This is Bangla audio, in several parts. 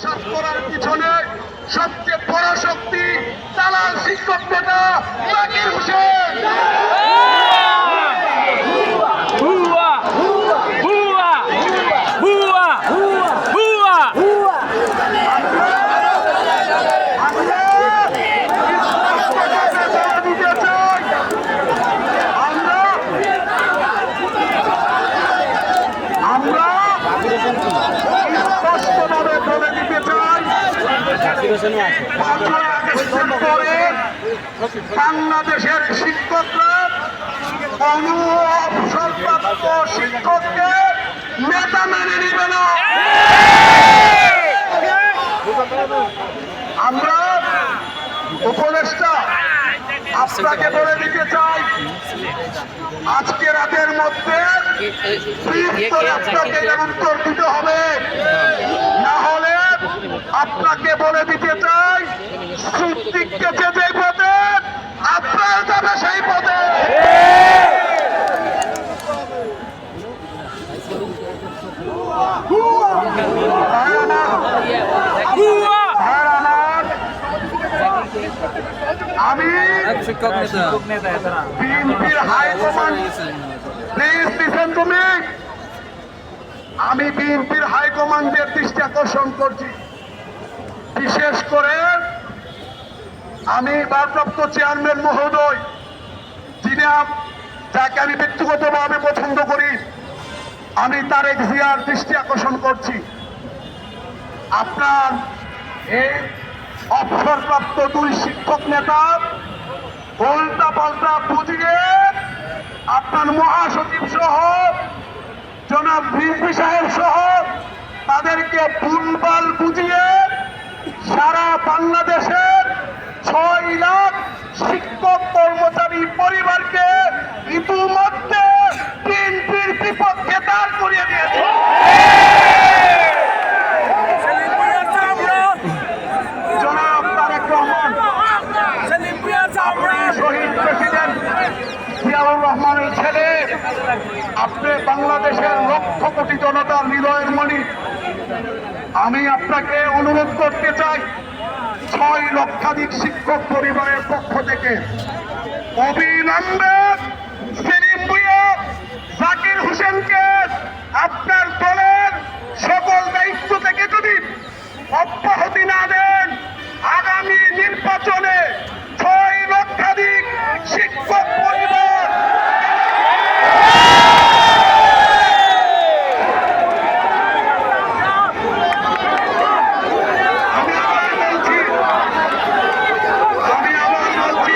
বিশ্বাস করার পিছনে সবচেয়ে বড় শক্তি দালাল শিক্ষক নেতা Zakir Hossain Hua! Hua! Hua! Hua! আমরা স্পষ্টভাবে বলে দিতে চাই, আমরা আমরা স্পষ্টভাবে বলে দিতে চাই পাঁচই আগস্টের পরে বাংলাদেশের শিক্ষকরা শিক্ষককে নেতা মেনে নিবে না আমরা উপদেষ্টা আপনাকে বলে দিতে চাই আজকে রাতের মধ্যে আপনাকে উত্তর দিতে হবে আপনাকে বলে দিতে চাই সিদ্দিক গেছে যে পথে, আপনার যাবে সেই পথে। আমি বিএনপির হাইকমান্ডের দৃষ্টি আকর্ষণ করছি। বিশেষ করে আমি ভারপ্রাপ্ত চেয়ারম্যান মহোদয়, যিনি যাকে আমি ব্যক্তিগতভাবে পছন্দ করি, আমি তারেক জিয়ার দৃষ্টি আকর্ষণ করছি। আপনার এই অবসরপ্রাপ্ত দুই শিক্ষক নেতা উল্টা পাল্টা বুঝিয়ে আপনার মহাসচিব সহ জনাব ভিপি সাহেব সহ তাদেরকে সারা বাংলাদেশের ছয় লাখ শিক্ষক কর্মচারী পরিবারকে ইতিমধ্যে বিএনপির বিপক্ষে দাঁড় করিয়ে দিয়েছে। জনাব তারেক রহমান। শহীদ প্রেসিডেন্ট জিয়াউর রহমানের ছেলে। আপনি বাংলাদেশের লক্ষ কোটি জনতার হৃদয়ের মণি আমি আপনাকে অনুরোধ করতে চাই ছয় লক্ষাধিক শিক্ষক পরিবারের পক্ষ থেকে অবিলম্বে জাকির হোসেনকে আপনার দলের সকল দায়িত্ব থেকে যদি অব্যাহতি না দেন আগামী নির্বাচনে ছয় লক্ষাধিক শিক্ষক পরিবার আমি আবার বলছি আমি আবার বলছি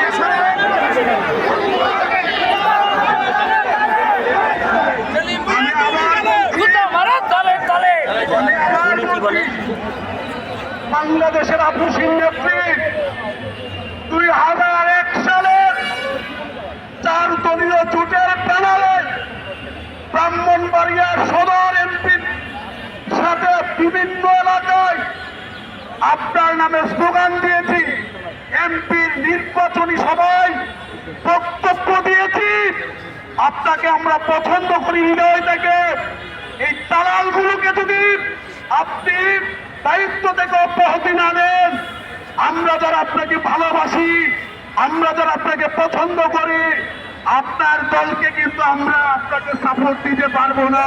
আমি আবার বলছি জুতা মারো তলে তলে আমি আবার বলছি, বাংলাদেশের আপুসিন নেত্রী। দুই হাজার এক সালের চার দলীয় জোটের প্যানেলে ব্রাহ্মণবাড়িয়ার সদর এমপির সাথে বিভিন্ন এলাকায় আপনার নামে স্লোগান দিয়েছি এমপির নির্বাচনী সভায় বক্তব্য দিয়েছি। আপনাকে আমরা পছন্দ করি হৃদয় থেকে। এই দালালগুলোকে যদি আপনি দায়িত্ব থেকে অব্যাহতি না দেন আমরা যারা আপনাকে ভালোবাসি, আমরা যারা আপনাকে পছন্দ করি, আপনার দলকে কিন্তু আমরা আপনাকে সাপোর্ট দিতে পারব না।